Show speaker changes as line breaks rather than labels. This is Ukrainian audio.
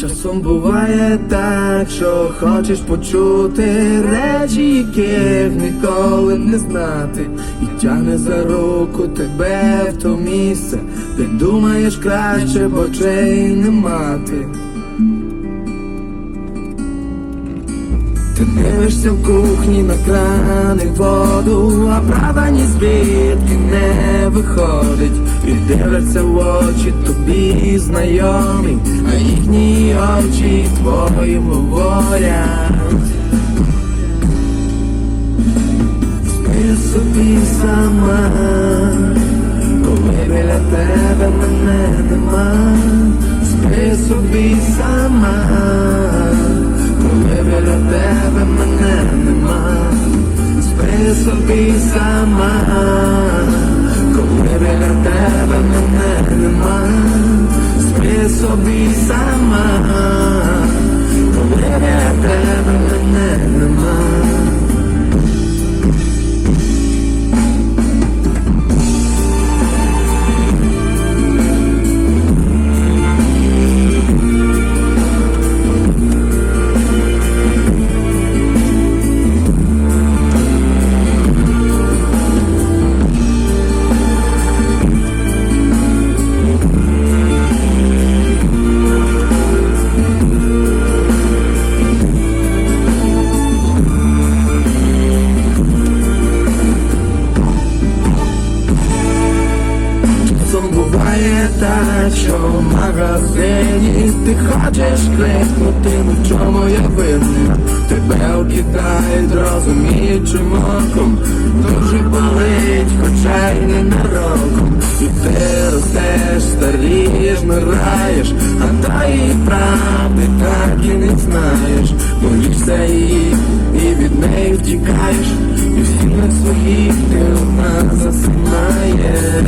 Часом буває так, що хочеш почути речі, яких ніколи не знати, і тягне за руку тебе в то місце, де думаєш краще, бо чей не мати. Дивишся в кухні на крани воду, а правда ні звідки не виходить. І дивляться в очі тобі знайомі, а їхні очі твої говорять. Спи собі сама, коли біля тебе мене нема, спи собі сама, собі буває так, що в магазині ти хочеш крикнути, ну в чому я винна Тебе окидають, розуміючим оком. Дуже болить, хоча й не нароком. І ти ростеш, старієш, мираєш А тої правди так і не знаєш. Боїшся її і від неї втікаєш І всі на своїх ти одна засинаєш